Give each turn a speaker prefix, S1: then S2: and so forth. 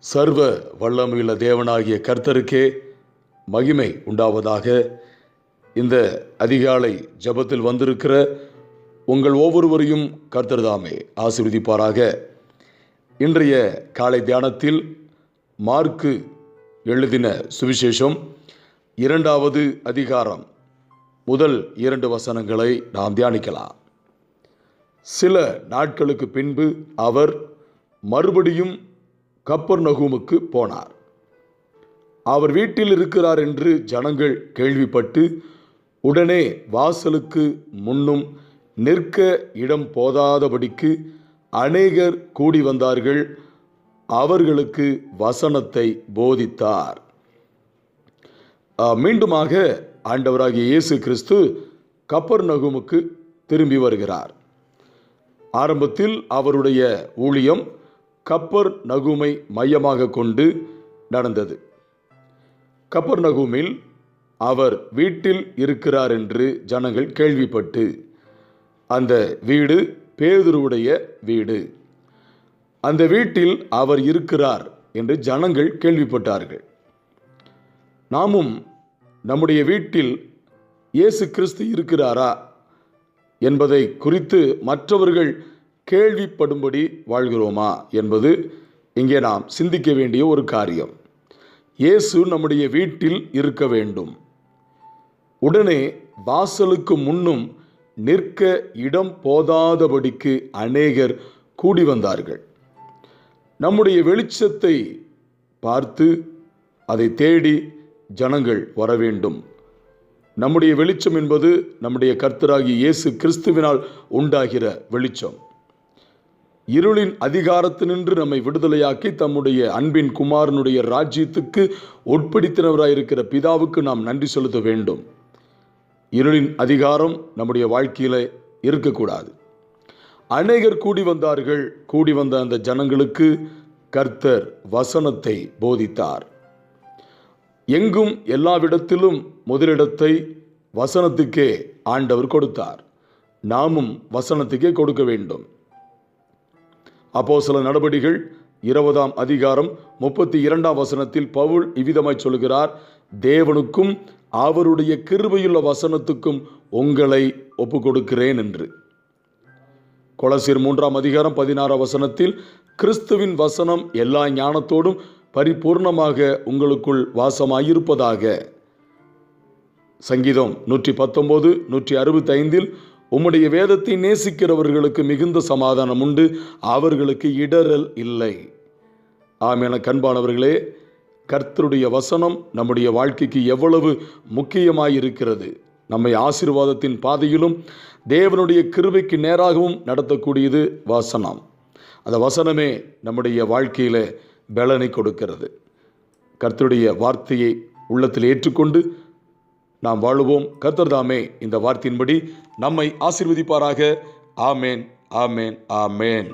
S1: சர்வ வல்லமையுள்ள தேவனாகிய கர்த்தருக்கே மகிமை உண்டாவதாக இந்த அதிகாலை ஜெபத்தில் வந்திருக்கிற உங்கள் ஒவ்வொருவரையும் கர்த்தர் தாமே இன்றைய காலை தியானத்தில் மார்க்கு எழுதின சுவிசேஷம் இரண்டாவது அதிகாரம் முதல் இரண்டு வசனங்களை நாம் தியானிக்கலாம். சில நாட்களுக்கு பின்பு அவர் மறுபடியும் கப்பர் நகூமுக்கு போனார். அவர் வீட்டில் இருக்கிறார் என்று ஜனங்கள் கேள்விப்பட்டு உடனே வாசலுக்கு முன்னும் நிற்க இடம் போதாதபடிக்கு அநேகர் கூடி வந்தார்கள். அவர்களுக்கு வசனத்தை போதித்தார். மீண்டுமாக ஆண்டவராகிய இயேசு கிறிஸ்து கப்பர் நகுமுக்கு திரும்பி வருகிறார். ஆரம்பத்தில் அவருடைய ஊழியம் கப்பர் நகுமை மையமாக கொண்டு நடந்தது. கப்பர் நகுமில் அவர் வீட்டில் இருக்கிறார் என்று ஜனங்கள் கேள்விப்பட்டு அந்த வீடு பேதுருவுடைய வீடு. அந்த வீட்டில் அவர் இருக்கிறார் என்று ஜனங்கள் கேள்விப்பட்டார்கள். நாமும் நம்முடைய வீட்டில் இயேசு கிறிஸ்து இருக்கிறாரா என்பதை குறித்து மற்றவர்கள் கேள்விப்படும்படி வாழ்கிறோமா என்பது இங்கே நாம் சிந்திக்க வேண்டிய ஒரு காரியம். இயேசு நம்முடைய வீட்டில் இருக்க வேண்டும். உடனே வாசலுக்கு முன்னும் நிற்க இடம் போதாதபடிக்கு அநேகர் கூடி வந்தார்கள். நம்முடைய வெளிச்சத்தை பார்த்து அதை தேடி ஜனங்கள் வர வேண்டும். நம்முடைய வெளிச்சம் என்பது நம்முடைய கர்த்தராகி இயேசு கிறிஸ்துவினால் உண்டாகிற வெளிச்சம். இருளின் அதிகாரத்தினின்று நம்மை விடுதலையாக்கி தம்முடைய அன்பின் குமாரனுடைய ராஜ்யத்துக்கு உட்படுத்தினவராயிருக்கிற பிதாவுக்கு நாம் நன்றி செலுத்த வேண்டும். இருளின் அதிகாரம் நம்முடைய வாழ்க்கையில் இருக்கக்கூடாது. அநேகர் கூடி வந்தார்கள் கூடி வந்த அந்த ஜனங்களுக்கு கர்த்தர் வசனத்தை போதித்தார். எங்கும் எல்லாவிடத்திலும் முதலிடத்தை வசனத்துக்கே ஆண்டவர் கொடுத்தார். நாமும் வசனத்துக்கே கொடுக்க வேண்டும். அப்போ சில நடவடிகள் இருபதாம் அதிகாரம் முப்பத்தி இரண்டாம் வசனத்தில் பவுல் இவ்விதமாய் சொல்கிறார் தேவனுக்கும் அவருடைய கிருபையுள்ள வசனத்துக்கும் உங்களை ஒப்பு கொடுக்கிறேன் என்று. கொலசீர் மூன்றாம் அதிகாரம் பதினாறாம் வசனத்தில் கிறிஸ்துவின் வசனம் எல்லா ஞானத்தோடும் பரிபூர்ணமாக உங்களுக்குள் வாசமாயிருப்பதாக. சங்கீதம் நூற்றி பத்தொன்பது நூற்றி அறுபத்தி ஐந்தில் உம்முடைய வேதத்தை நேசிக்கிறவர்களுக்கு மிகுந்த சமாதானம் உண்டு. அவர்களுக்கு இடரல் இல்லை. ஆம் என கண்பானவர்களே கர்த்தருடைய வசனம் நம்முடைய வாழ்க்கைக்கு எவ்வளவு முக்கியமாயிருக்கிறது. நம்மை ஆசீர்வாதத்தின் பாதையிலும் தேவனுடைய கிருபைக்கு நேராகவும் நடத்தக்கூடியது வசனம். அந்த வசனமே நம்முடைய வாழ்க்கையில் பலனை கொடுக்கிறது. கர்த்தருடைய வார்த்தையை உள்ளத்தில் ஏற்றுக்கொண்டு நாம் வாழுவோம். கர்த்தர்தாமே இந்த வார்த்தையின்படி நம்மை ஆசிர்வதிப்பாராக. ஆமேன் ஆமேன் ஆமேன்.